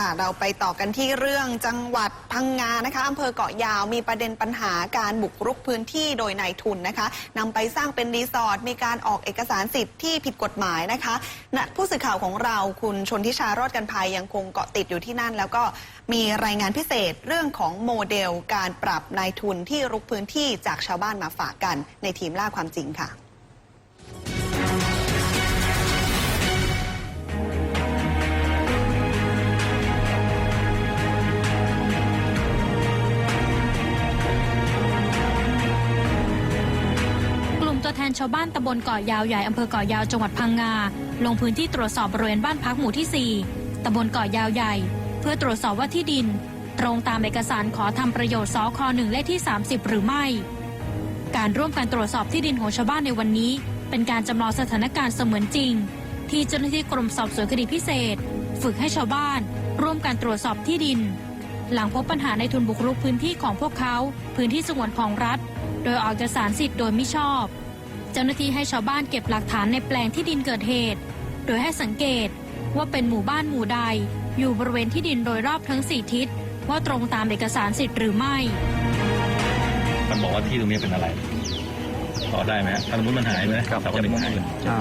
ค่ะ เราไปต่อกันที่เรื่องจังหวัดพังงานะคะอำเภอเกาะยาวมีประเด็นปัญหาการบุกรุกพื้นที่โดยนายทุนนะคะนำไปสร้างเป็นรีสอร์ทมีการออกเอกสารสิทธิ์ที่ผิดกฎหมายนะคะณผู้สื่อข่าวของเราคุณชนทิชารอดกันภัยยังคงเกาะติดอยู่ที่นั่น แล้วก็มีรายงานพิเศษเรื่องของโมเดล การปรับนายทุนที่รุกพื้นที่จากชาวบ้านมาฝากกันในทีมล่าความจริงค่ะ กลุ่มตัวแทนชาวบ้านตำบลเกาะยาวใหญ่อำเภอเกาะยาวจังหวัดพังงา ลงพื้นที่ตรวจสอบบริเวณบ้านพักหมู่ที่ 4ตำบลเกาะยาวใหญ่ เพื่อตรวจสอบว่าที่ดิน ตรงตามเอกสารขอทำประโยชน์สคหนึ่งเลขที่ 30 หรือไม่ การร่วมกันตรวจสอบที่ดินของชาวบ้านในวันนี้ เป็นการจำลองสถานการณ์เสมือนจริง ที่เจ้าหน้าที่กรมสอบสวนคดีพิเศษ ฝึกให้ชาวบ้าน ร่วมกันตรวจสอบที่ดิน หลังพบปัญหาในทุนบุกรุกพื้นที่ของพวกเขา พื้นที่สงวนของรัฐ โดยออกเอกสารสิทธิ์โดยไม่ชอบ เจ้าหน้าที่ให้ชาวบ้านเก็บหลักฐานในแปลงที่ดินเกิดเหตุ โดยให้สังเกตว่าเป็นหมู่บ้านหมู่ใด อยู่บริเวณที่ดินโดยรอบทั้งสี่ทิศ ว่าตรงตามเอกสารสิทธิ์หรือไม่ มันบอกว่าที่ตรงนี้เป็นอะไร พอได้ไหมฮะถ้าสมมติมันหายไหมครับจะเป็นหายอ่า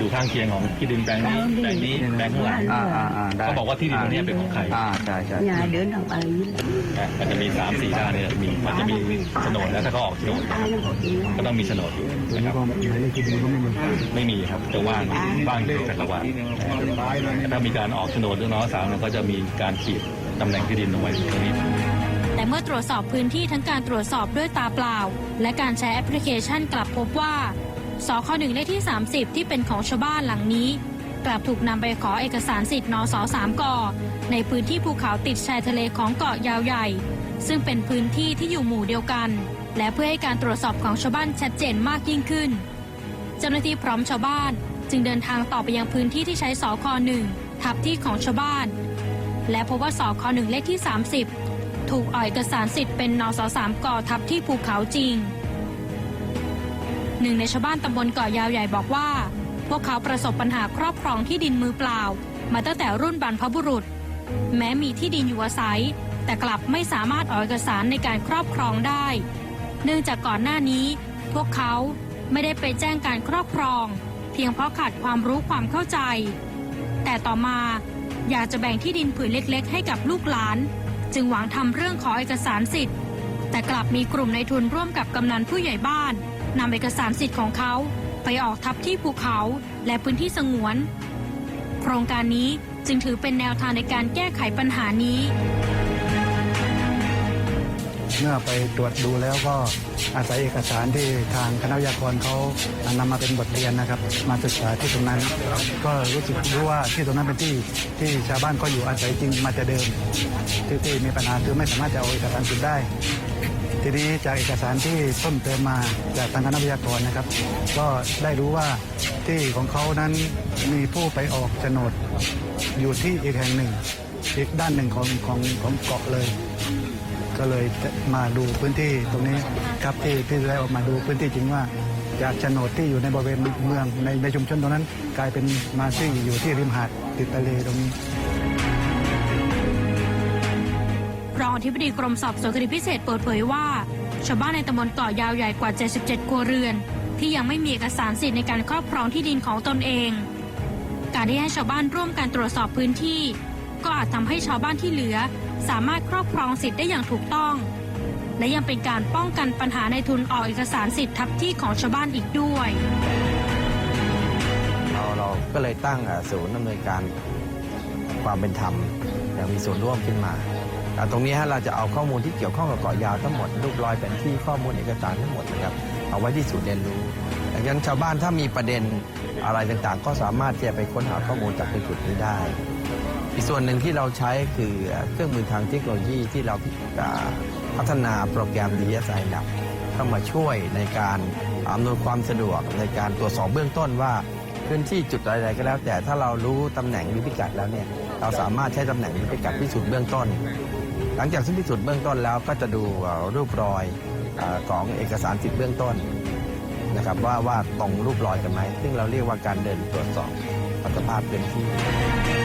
ดูข้างเคียงของที่ดินแปลงนี้แปลงนี้แปลงข้างหลังอ่าอ่าอ่าได้เขาบอกว่าที่ดินตรงนี้เป็นของใครอ่าใช่ใช่ nhà đứa nào bà ý นะมันจะมีสามสี่ด้านเนี่ยมีมันจะมีโฉนดแล้วถ้าเขาออกโฉนด ai nó gọi điện ก็ต้องมีโฉนดอยู่นะครับไม่มีครับจะว่างว่างอยู่แต่ละว่างแต่ถ้ามีการออกโฉนดเรื่องน้องสาวเนี่ยก็จะมีการขีดตำแหน่งที่ดินลงไว้ตรงนี้แต่ เมื่อตรวจสอบพื้นที่ทั้งการตรวจสอบด้วยตาเปล่า และการใช้แอปพลิเคชันกลับพบว่าสคหนึ่งเลขที่ 30 ที่เป็นของชาวบ้านหลังนี้ กลับถูกนำไปขอเอกสารสิทธิ์นสสามกในพื้นที่ภูเขาติดชายทะเลของเกาะยาวใหญ่ ซึ่งเป็นพื้นที่ที่อยู่หมู่เดียวกัน และเพื่อให้การตรวจสอบของชาวบ้านชัดเจนมากยิ่งขึ้น เจ้าหน้าที่พร้อมชาวบ้าน จึงเดินทางต่อไปยังพื้นที่ที่ใช้สคหนึ่งทับที่ของชาวบ้าน และพบว่าสคหนึ่งเลขที่ 30 ถูกอ่อยเอกสารสิทธิ์เป็นนสสามก่อทับที่ภูเขาจริง หนึ่งในชาวบ้านตำบลเกาะยาวใหญ่บอกว่า พวกเขาประสบปัญหาครอบครองที่ดินมือเปล่า มาตั้งแต่รุ่นบรรพบุรุษ แม้มีที่ดินอยู่อาศัย แต่กลับไม่สามารถออกเอกสารในการครอบครองได้ เนื่องจากก่อนหน้านี้ พวกเขาไม่ได้ไปแจ้งการครอบครอง เพียงเพราะขาดความรู้ความเข้าใจ แต่ต่อมาอยากจะแบ่งที่ดินผืนเล็ก ๆ ให้กับลูกหลาน จึงหวังทำเรื่องขอเอกสารสิทธิ์ แต่กลับมีกลุ่มในทุนร่วมกับกำนันผู้ใหญ่บ้านนำเอกสารสิทธิ์ของเขาไปออกทับที่ภูเขาและพื้นที่สงวน โครงการนี้จึงถือเป็นแนวทางในการแก้ไขปัญหานี้ เมื่อไปตรวจดูแล้วก็อาศัยเอกสารที่ทางคณะวิทยากรเขานำมาเป็นบทเรียนนะครับ มาศึกษาที่ตรงนั้น ก็รู้สึกรู้ว่าที่ตรงนั้นเป็นที่ที่ชาวบ้านก็อยู่อาศัยจริงมาแต่เดิมที่ที่มีปัญหาคือไม่สามารถจะเอาเอกสารสิทธิ์ได้ทีนี้จากเอกสารที่ต้นเติมมาจากทางคณะวิทยากรนะครับ ก็ได้รู้ว่าที่ของเขานั้นมีผู้ไปออกโฉนดอยู่ที่อีกแห่งหนึ่ง อีกด้านหนึ่งของของของเกาะเลย ก็เลยมาดูพื้นที่ตรงนี้ครับที่ที่ได้ออกมาดูพื้นที่จริงว่าจากโฉนดที่อยู่ในบริเวณเมืองในในชุมชนตรงนั้น กลายเป็นมาที่อยู่ที่ริมหาดติดทะเลตรงนี้รองอธิบดีกรมสอบสวนคดีพิเศษเปิดเผยว่า ชาวบ้านในตำบลเกาะยาวใหญ่กว่า 77 ครัวเรือน ที่ยังไม่มีเอกสารสิทธิ์ในการครอบครองที่ดินของตนเอง การที่ให้ชาวบ้านร่วมกันตรวจสอบพื้นที่ ก็อาจทำให้ชาวบ้านที่เหลือ สามารถครอบครองสิทธิ์ได้อย่างถูกต้อง และยังเป็นการป้องกันปัญหาในทุนออกเอกสารสิทธิ์ทับที่ของชาวบ้านอีกด้วยเราเราก็เลยตั้งศูนย์ดำเนินการความเป็นธรรมอย่างมีส่วนร่วมขึ้นมาอ่ตรงนี้ฮะเราจะเอาข้อมูลที่เกี่ยวข้องกับเกาะยาวทั้งหมดรูปรอยแผนที่ข้อมูลเอกสารทั้งหมดนะครับเอาไว้ที่ศูนย์เรียนรู้ดังนั้นชาวบ้านถ้ามีประเด็นอะไรต่างๆ ก็สามารถที่จะไปค้นหาข้อมูลจากในจุดนี้ได้ อีกส่วนหนึ่งที่เราใช้คือเครื่องมือทางเทคโนโลยีที่เราพัฒนาโปรแกรม DSI ดับเข้ามาช่วยในการอำนวยความสะดวกในการตรวจสอบเบื้องต้นว่าพื้นที่จุดอะไรๆก็แล้ว แต่ถ้าเรารู้ตำแหน่งหรือพิกัดแล้วเนี่ยเราสามารถใช้ตำแหน่งหรือพิกัดพิสูจน์เบื้องต้น หลังจากที่พิสูจน์เบื้องต้นแล้วก็จะดูรูปรอยอของเอกสารสิทธิ์เบื้องต้นนะครับว่าว่าตรงรูปรอยกันไหมซึ่งเราเรียกว่าการเดินตรวจสอบสภาพพื้นที่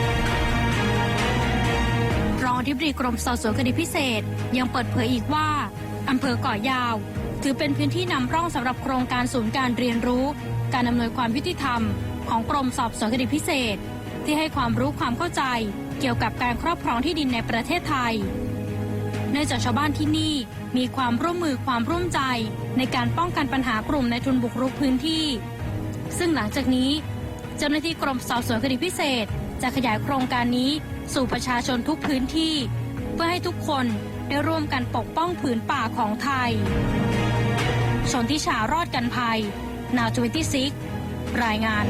อธิบดีกรมสอบสวนคดีพิเศษ ยังเปิดเผยอีกว่าอำเภอเกาะยาว ถือเป็นพื้นที่นำร่องสำหรับโครงการศูนย์การเรียนรู้ การอำนวยความยุติธรรม ของกรมสอบสวนคดีพิเศษ ที่ให้ความรู้ความเข้าใจ เกี่ยวกับการครอบครองที่ดินในประเทศไทยเนื่องจากชาวบ้านที่นี่มีความร่วมมือความร่วมใจ ในการป้องกันปัญหากลุ่มในทุนบุกรุกพื้นที่ ซึ่งหลังจากนี้ เจ้าหน้าที่กรมสอบสวนคดีพิเศษ จะขยายโครงการนี้สู่ประชาชนทุกพื้นที่ เพื่อให้ทุกคนได้ร่วมกันปกป้องผืนป่าของไทยชนทิชารอดกันภัยนาวจวิตี้ซิกรายงาน